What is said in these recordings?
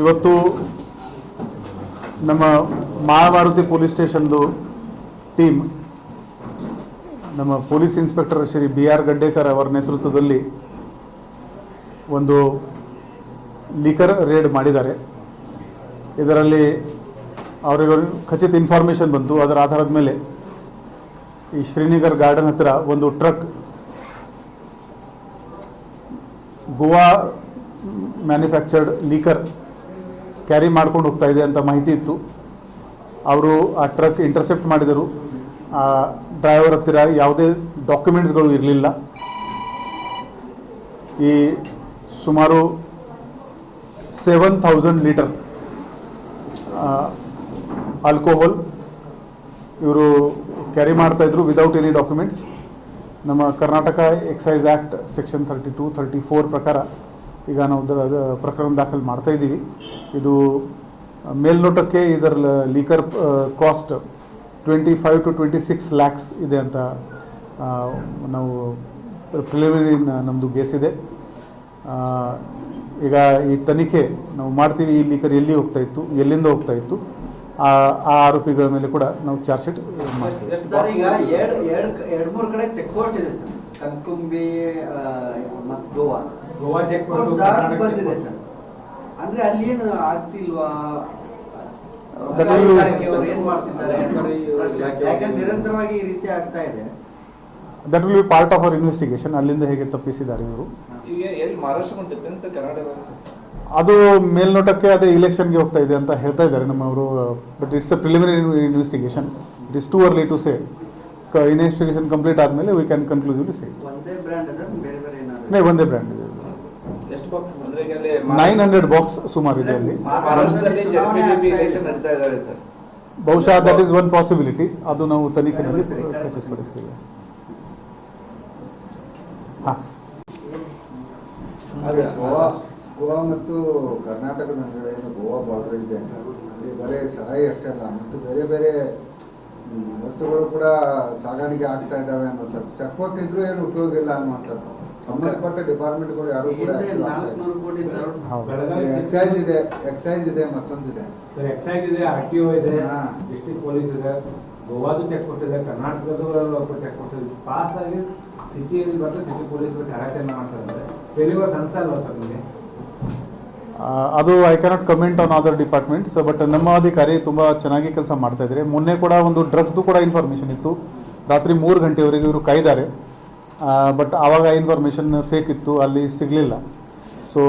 ಇವತ್ತು ನಮ್ಮ ಮಹಾಮಾರುತಿ ಪೊಲೀಸ್ ಸ್ಟೇಷನ್ದು ಟೀಮ್, ನಮ್ಮ police inspector Shri B R Gaddekar ಅವರ ನೇತೃತ್ವದಲ್ಲಿ ಒಂದು ಲಿಕರ್ ರೇಡ್ ಮಾಡಿದ್ದಾರೆ. ಇದರಲ್ಲಿ ಅವರಿಗೆ ಖಚಿತ ಇನ್ಫಾರ್ಮೇಷನ್ ಬಂತು. ಅದರ ಆಧಾರದ ಮೇಲೆ ಈ ಶ್ರೀನಗರ್ ಗಾರ್ಡನ್ ಹತ್ತಿರ ಒಂದು truck, Goa manufactured liquor carry ಮಾಡ್ಕೊಂಡು ಹೋಗ್ತಾ ಇದೆ ಅಂತ ಮಾಹಿತಿ ಇತ್ತು. ಅವರು ಆ ಟ್ರಕ್ ಇಂಟರ್ಸೆಪ್ಟ್ ಮಾಡಿದರು. ಆ ಡ್ರೈವರ್ ಹತ್ತಿರ ಯಾವುದೇ ಡಾಕ್ಯುಮೆಂಟ್ಸ್ಗಳು ಇರಲಿಲ್ಲ. ಈ ಸುಮಾರು ಸೆವೆನ್ ಥೌಸಂಡ್ ಲೀಟರ್ ಆಲ್ಕೋಹಾಲ್ ಇವರು ಕ್ಯಾರಿ ಮಾಡ್ತಾ ಇದ್ರು ವಿದೌಟ್ ಎನಿ ಡಾಕ್ಯುಮೆಂಟ್ಸ್ ನಮ್ಮ Karnataka excise act section thirty two thirty four ಪ್ರಕಾರ ಈಗ ನಾವು ಅದರ ಅದ ಪ್ರಕರಣ ದಾಖಲು ಮಾಡ್ತಾ ಇದ್ದೀವಿ. ಇದು ಮೇಲ್ನೋಟಕ್ಕೆ ಇದರ liquor cost twenty five to twenty six lakhs ಇದೆ ಅಂತ ನಾವು ಪ್ರಿಲಿಮಿನರಿ ನಮ್ಮದು ಗೇಸ್ ಇದೆ. ಆ, ಈಗ ಈ ತನಿಖೆ ನಾವು ಮಾಡ್ತೀವಿ ಈ ಲೀಕರ್ ಎಲ್ಲಿ ಹೋಗ್ತಾ ಇತ್ತು ಎಲ್ಲಿಂದ ಹೋಗ್ತಾ ಇತ್ತು ಆ ಆ ಆರೋಪಿಗಳ ಮೇಲೆ ಕೂಡ ನಾವು ಚಾರ್ಜ್ ಶೀಟ್ ಮಾಡ್ತೀವಿ. ಚೆಕ್ ಮತ್ತು ಗೋವಾ ಕರ್ನಾಟಕ ಬಂದಿದೆ ಸರ್. ಅಂದ್ರೆ ಅಲ್ಲಿ ಏನು ಆಗ್ತಿಲ್ವಾ? That ಸರ್ಕಾರಿ will- ಇಲಾಖೆಯವರು ಏನ್ ಮಾಡ್ತಿದ್ದಾರೆ? ಸರ್ಕಾರಿ ಇಲಾಖೆಯವರು- ಯಾಕಂದ್ರೆ ನಿರಂತರವಾಗಿ ಈ ರೀತಿ ಆಗ್ತಾ ಇದೆ. That will be part of our investigation ಅಲ್ಲಿಂದ ಹೇಗೆ ತಪ್ಪಿಸಿದ್ದಾರೆ ಇವರು? ಅದು ಮೇಲ್ನೋಟಕ್ಕೆ ಅದೇ ಇಲೆಕ್ಷನ್ಗೆ ಹೋಗ್ತಾ ಇದೆ ಅಂತ ಹೇಳ್ತಾ ಇದ್ದಾರೆ ನಮ್ಮವರು. But it's a preliminary investigation it is too early to say investigation complete ಆದಮೇಲೆ ವಿ ಕ್ಯಾನ್ ಕನ್ಕ್ಲೂಸಿವ್ಲಿ ಸೇ ಒಂದೇ ಬ್ರ್ಯಾಂಡ್ ಇದೆ ಎಷ್ಟು ಬಾಕ್ಸ್ ಅಂದ್ರೆ ಈಗ ಅಲ್ಲಿ ನೈನ್ ಹಂಡ್ರೆಡ್ ಬಾಕ್ಸ್ ಸುಮಾರು ಇದೆ ಅಲ್ಲಿ. ಬಹುಶಃ ದಟ್ ಈಸ್ ಒನ್ ಪಾಸಿಬಿಲಿಟಿ ಅದು ನಾವು ತನಿಖೆಯಲ್ಲಿ ಖಚಿತಪಡಿಸ್ತೀವಿ. ಗೋವಾ ಗೋವಾ ಮತ್ತು ಕರ್ನಾಟಕದ ನಡುವೆ ಏನು ಗೋವಾ ಬಾರ್ಡರ್ ಇದೆ. ಅಲ್ಲಿ ಬರೀ ಸರಾಯಿ ಅಷ್ಟೇ ಅಲ್ಲ ಮತ್ತು ಬೇರೆ ಬೇರೆ ವಸ್ತುಗಳು ಕೂಡ ಸಾಗಾಣಿಕೆ ಆಗ್ತಾ ಇದ್ದಾವೆ ಅನ್ನೋದು ಚೆಕ್ ಇದ್ರೂ ಏನು ಉಪಯೋಗ ಇಲ್ಲ ಅನ್ನುವಂಥದ್ದು. ಸಂಬಂಧಪಟ್ಟ ಡಿಪಾರ್ಟ್ಮೆಂಟ್ಗಳು ಯಾರು ಕೂಡ ಯಾರು ನಾಲ್ಕುನೂರು ಕೋಟಿ ಎಕ್ಸೈಸ್ ಇದೆ ಎಕ್ಸೈಸ್ ಇದೆ ಮತ್ತೊಂದಿದೆ. ಸರ್ ಎಕ್ಸೈಸ್ ಇದೆ ಆರ್ ಟಿ ಒ ಇದೆ ಹಾ. ಡಿಸ್ಟ್ರಿಕ್ಟ್ ಪೊಲೀಸ್ ಇದೆ ಗೋವಾದು ಚೆಕ್ ಕೊಟ್ಟಿದೆ ಕರ್ನಾಟಕದ ಚೆಕ್ ಕೊಟ್ಟಿದೆ ಪಾಸ್ ಆಗಿ ಸಿಟಿಯಲ್ಲಿ ಬರ್ತದೆ ಸಿಟಿ ಪೊಲೀಸ್ ಕಾರ್ಯಾಚರಣೆ ಮಾಡ್ತಾರೆ ತೆಲಿಯುವ ಸಂಸ್ಥೆ ಅಲ್ವಾ ಸರ್ ನಿಮಗೆ? ಅದು I cannot comment on other departments but ನಮ್ಮ ಅಧಿಕಾರಿ ತುಂಬ ಚೆನ್ನಾಗಿ ಕೆಲಸ ಮಾಡ್ತಾ ಇದ್ದಾರೆ. ಮೊನ್ನೆ ಕೂಡ ಒಂದು ಡ್ರಗ್ಸ್ದು ಕೂಡ ಇನ್ಫಾರ್ಮೇಷನ್ ಇತ್ತು. ರಾತ್ರಿ ಮೂರು ಗಂಟೆವರೆಗೆ ಇವರು ಕಾಯ್ದಾರೆ. ಬಟ್ ಆವಾಗ ಇನ್ಫಾರ್ಮೇಷನ್ ಫೇಕ್ ಇತ್ತು, ಅಲ್ಲಿ ಸಿಗಲಿಲ್ಲ. ಸೊ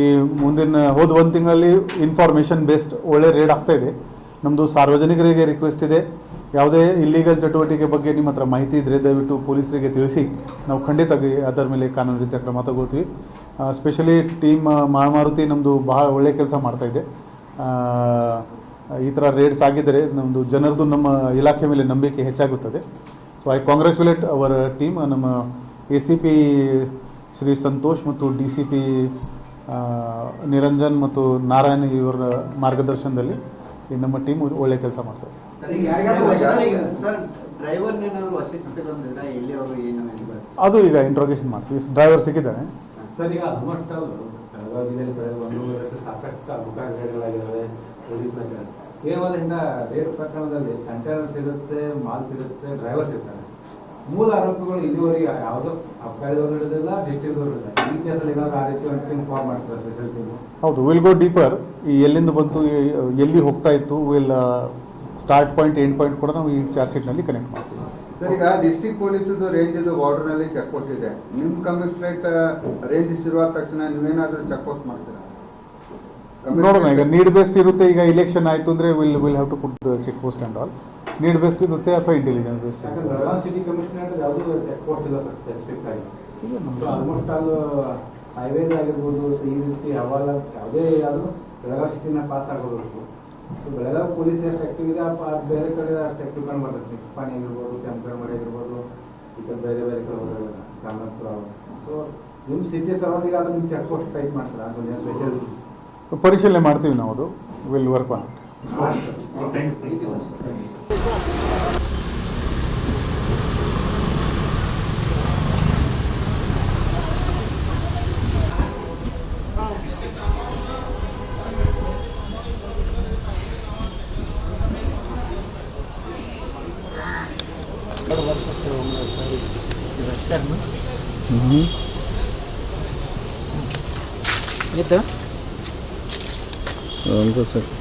ಈ ಮುಂದಿನ, ಹೋದ ಒಂದು ತಿಂಗಳಲ್ಲಿ ಇನ್ಫಾರ್ಮೇಷನ್ ಬೇಸ್ಡ್ ಒಳ್ಳೆ ರೇಡ್ ಆಗ್ತಾ ಇದೆ. ನಮ್ಮದು ಸಾರ್ವಜನಿಕರಿಗೆ ರಿಕ್ವೆಸ್ಟ್ ಇದೆ. ಯಾವುದೇ ಇಲ್ಲಿಗಲ್ ಚಟುವಟಿಕೆ ಬಗ್ಗೆ ನಿಮ್ಮ ಹತ್ರ ಮಾಹಿತಿ ಇದ್ದರೆ ದಯವಿಟ್ಟು ಪೊಲೀಸರಿಗೆ ತಿಳಿಸಿ. ನಾವು ಖಂಡಿತವಾಗಿ ಅದರ ಮೇಲೆ ಕಾನೂನು ರೀತಿಯ ಕ್ರಮ ತಗೋತೀವಿ ಸ್ಪೆಷಲಿ ಟೀಮ್ ಮಹಾಮಾರುತಿ ನಮ್ಮದು ಬಹಳ ಒಳ್ಳೆ ಕೆಲಸ ಮಾಡ್ತಾ ಇದೆ. ಈ ಥರ ರೇಡ್ಸ್ ಆಗಿದ್ದರೆ ನಮ್ಮದು ಜನರದು ನಮ್ಮ ಇಲಾಖೆ ಮೇಲೆ ನಂಬಿಕೆ ಹೆಚ್ಚಾಗುತ್ತದೆ. So I congratulate our team ನಮ್ಮ A C P Shri Santosh ಮತ್ತು ಡಿ ಸಿ ಪಿ ನಿರಂಜನ್ ಮತ್ತು ನಾರಾಯಣ್ ಇವರ ಮಾರ್ಗದರ್ಶನದಲ್ಲಿ ಈ ನಮ್ಮ ಟೀಮ್ ಒಳ್ಳೆ ಕೆಲಸ ಮಾಡ್ತಾರೆ. ಸರ್, ಈಗ ಯಾರಿಗಾದ್ರೂ ವಶಕ್ಕೆ- ಸರ್ ಡ್ರೈವರ್ ಏನಾದ್ರು ವಶಕ್ಕೆ ತಂದಿದ್ರ ಎಲ್ಲಿ ಅವರು ಏನು ಅದು ಈಗ ಇಂಟ್ರೋಗೇಷನ್ ಮಾಡ್ತೀವಿ. ಡ್ರೈವರ್ ಸಿಕ್ಕಿದ್ದಾನೆ ಸರ್ ಕೇವಲ ಇಂದ ರೇಟ್ ಪ್ರಕರಣದಲ್ಲಿ ಕಂಟೈನರ್ಸ್ ಇರುತ್ತೆ ಮಾಲ್ ಸಿಗುತ್ತೆ ಡ್ರೈವರ್ಸ್ ಇರ್ತಾರೆ ಮೂಲ ಆರೋಪಿಗಳು ಇದುವರೆಗೆ ಯಾವುದೋ ಅಬ್ಕಾರಿದವ್ರು ಹಿಡಿದಿಲ್ಲ ಡಿಸ್ಟ್ರಿಕ್ಟ್ ಹಿಡಿದಿಲ್ಲ. ಈ ಕೇಸಲ್ಲಿ ಏನಾದ್ರು ಆ ರೀತಿ ಒಂದು ಟೀಮ್ ಫಾರ್ಮ್ ಮಾಡ್ತಾರೆ ಸ್ಪೆಷಲ್ ಟೀಮ್. ಹೌದು ವಿಲ್ ಗೋ ಡೀಪರ್ ಈ ಎಲ್ಲಿಂದ ಬಂತು ಎಲ್ಲಿ ಹೋಗ್ತಾ ಇತ್ತು will start point end point ಕೂಡ ನಾವು ಈ ಚಾರ್ಜ್ ಶೀಟ್ನಲ್ಲಿ ಕನೆಕ್ಟ್ ಮಾಡ್ತೀವಿ. ಸರ್ ಈಗ ಡಿಸ್ಟ್ರಿಕ್ಟ್ ಪೊಲೀಸದು ರೇಂಜ್ ಇದು ಬಾರ್ಡರ್ನಲ್ಲಿ ಚೆಕ್ ಪೋಸ್ಟ್ ಇದೆ. ನಿಮ್ಮ ಕಮಿಷನರೇಟ್ ರೇಂಜ್ ಶುರುವಾದ ತಕ್ಷಣ ನೀವೇನಾದ್ರೂ ಚೆಕ್ ಪೋಸ್ಟ್ ಮಾಡ್ತೀರಾ? ನೋಡೋಣ ಈಗ ನೀಡ್ ಬೆಸ್ಟ್ ಇರುತ್ತೆ ಈಗ ಇಲೆಕ್ಷನ್ ಆಯ್ತು ಅಂದ್ರೆ will will have to put the check post and all need based ಇರುತ್ತೆ ಅಥವಾ ಇಂಟೆಲಿಜೆನ್ಸ್ ಬೇಸ್ಡ್ ಯಾಕಂದ್ರೆ ಬೆಳಗಾವಿ ಸಿಟಿ ಕಮಿಷನರ್ ಯಾವುದು ಚೆಕ್ ಪೋಸ್ಟ್ ಇಲ್ಲ ಸರ್ ಸ್ಪೆಸಿಫಿಕ್ ಆಗಿ. ಸೊ ಆಲ್ಮೋಸ್ಟ್ ಆಲ್ ಹೈವೇಸ್ ಆಗಿರ್ಬೋದು ಈ ರೀತಿ ಹವಾಲ ಯಾವುದೇ ಆದರೂ ಬೆಳಗಾವಿ ಸಿಟಿನ ಪಾಸ್ ಆಗೋದು ಬೆಳಗಾವಿ ಪೊಲೀಸ್ ಎಷ್ಟು ಆಕ್ಟಿವ್ ಇದೆ ಬೇರೆ ಕಡೆ ಅಷ್ಟು ಆಕ್ಟಿವ್ ಕಂಡು ಬರ್ತದೆ ಇರಬಹುದು ಆಗಿರ್ಬೋದು ಕೆಂಪೇಗೌಡ ಆಗಿರ್ಬೋದು ಈ ಬೇರೆ ಬೇರೆ ಕಡೆ ಹೋದಾಗ ಕಾಮತ್ಪುರ ಸೊ ನಿಮ್ಮ ಸಿಟಿ ಸರೌಂಡಿಂಗ್ ಆದ್ರೆ ನಿಮ್ಮ ಚೆಕ್ ಪೋಸ್ಟ್ ಟೈಪ್ ಮಾಡ್ತಾರೆ? ಅದು ಸ್ಪೆಷಲ್ ಪರಿಶೀಲನೆ ಮಾಡ್ತೀವಿ ನಾವು ಅದು. Will work on it thank you thank you ah ಇತ್ತು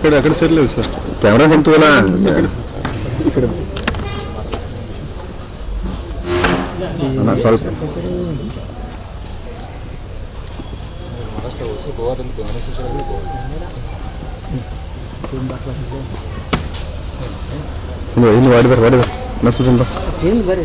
ಕಡೆ ಆ ಕಡೆ ಸೇರ್ಲಿ ಸರ್ ಕ್ಯಾಮ್ರಾ ಬಂತುವಲ್ಲ ಅಣ್ಣ, ಸ್ವಲ್ಪ ಇನ್ನು ಇನ್ನು ವಾಡಿದಾರೆ ವಾಡಿದಾರೆ ನಸುದಿಂದ ಹಿಂದೆ ಬರ್ರಿ